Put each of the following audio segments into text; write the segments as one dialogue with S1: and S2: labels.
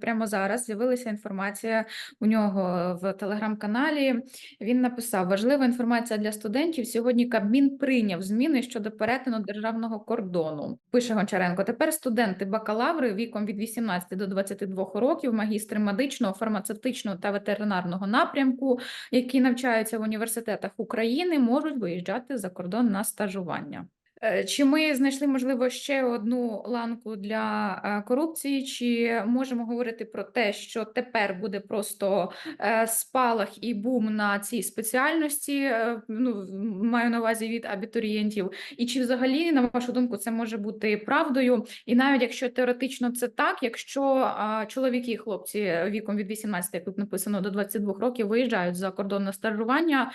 S1: Прямо зараз з'явилася інформація у нього в телеграм-каналі. Він написав: важлива інформація для студентів. Сьогодні Кабмін прийняв зміни щодо перетину державного кордону. Пише Гончаренко. Тепер студенти бакалаври віком від 18 до 22 років, магістри медичного, фармацевтичного та ветеринарного напрямку, які навчаються в університетах України, можуть виїжджати за кордон на стажування. Е, Чи ми знайшли, можливо, ще одну ланку для е, корупції? Чи можемо говорити про те, що тепер буде просто е, спалах і бум на цій спеціальності? Ну, маю на увазі від абітурієнтів. І чи взагалі, на вашу думку, це може бути правдою? І навіть якщо теоретично це так, якщо чоловіки і хлопці віком від 18, як тут написано, до 22 років виїжджають за кордон на стажування.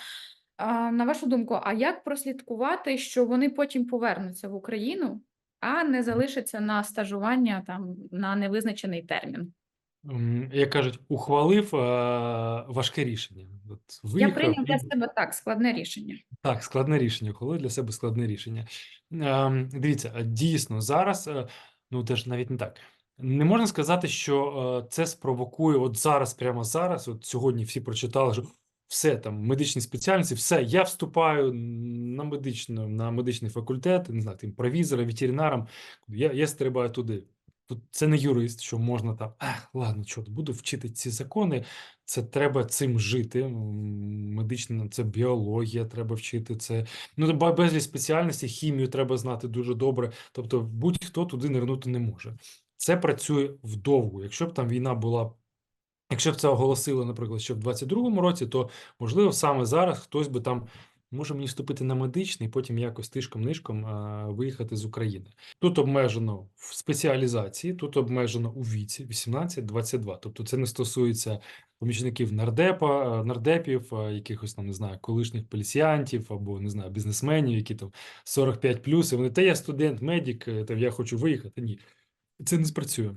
S1: А, на вашу думку, а як прослідкувати, що вони потім повернуться в Україну, а не залишаться на стажування там на невизначений термін?
S2: Як кажуть, ухвалив е, важке рішення. От
S1: Я прийняв для себе так складне рішення.
S2: так, складне рішення, ухвалив для себе складне рішення. Ем, Дивіться, а дійсно зараз, е, ну теж навіть не так. Не можна сказати, що е, це спровокує от зараз, прямо зараз. От сьогодні всі прочитали, що все там медичні спеціальності, все, я вступаю на медичну, на медичний факультет, не знаю, тим провізором, ветеринаром. Я, я стрибаю туди. Тут це не юрист, що можна там, ладно, що буду вчити ці закони. Це треба цим жити. Медична, це біологія, треба вчити це. Ну, безліч спеціальностей, хімію треба знати дуже добре. Тобто, будь-хто туди нирнути не може. Це працює вдовго. Якщо б там війна була. Якщо б це оголосили, наприклад, ще в 22-му році, то можливо саме зараз хтось би там може мені вступити на медичний, потім якось тишком-нишком а, виїхати з України. Тут обмежено в спеціалізації, тут обмежено у віці 18-22. Тобто це не стосується помічників нардепа, нардепів, якихось там не знаю, колишніх поліціянтів або не знаю, бізнесменів, які там 45 плюс, вони та я студент, медик, е, там я хочу виїхати. Ні, це не спрацює.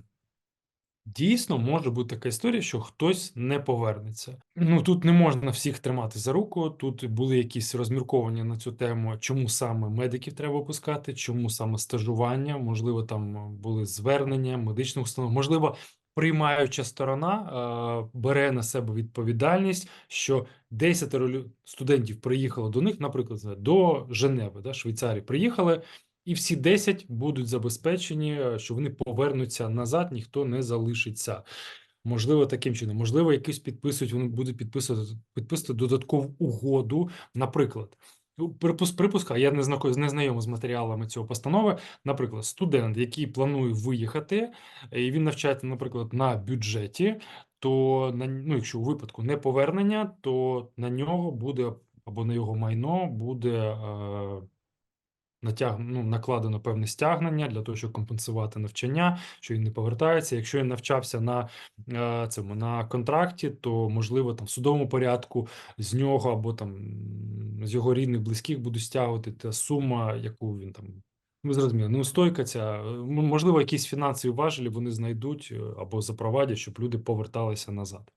S2: Дійсно, може бути така історія, що хтось не повернеться. Ну тут не можна всіх тримати за руку. Тут були якісь розмірковання на цю тему, чому саме медиків треба опускати, чому саме стажування, можливо, там були звернення медичних установ, можливо, приймаюча сторона е, бере на себе відповідальність, що 10 лю- студентів приїхало до них, наприклад, до Женеви, да, Швейцарії, приїхали. І всі 10 будуть забезпечені, е, що вони повернуться назад, ніхто не залишиться. Можливо, таким чином. Можливо, якийсь підписують, вони будуть підписувати, підписувати додаткову угоду. Наприклад, ну, припус, припуска, я не знако- не знайомий з матеріалами цього постанови. Наприклад, студент, який планує виїхати, е, і він навчається, наприклад, на бюджеті, то на ну, якщо у випадку неповернення, то на нього буде або на його майно буде. Е, натяг... ну, накладено певне стягнення для того, щоб компенсувати навчання, що він не повертається. Якщо він навчався на е, цьому на контракті, то можливо там в судовому порядку з нього або там з його рідних близьких будуть стягувати та сума, яку він там. Ви зрозуміли, неустойка ця, можливо, якісь фінансові важелі вони знайдуть е, або запровадять, щоб люди поверталися назад.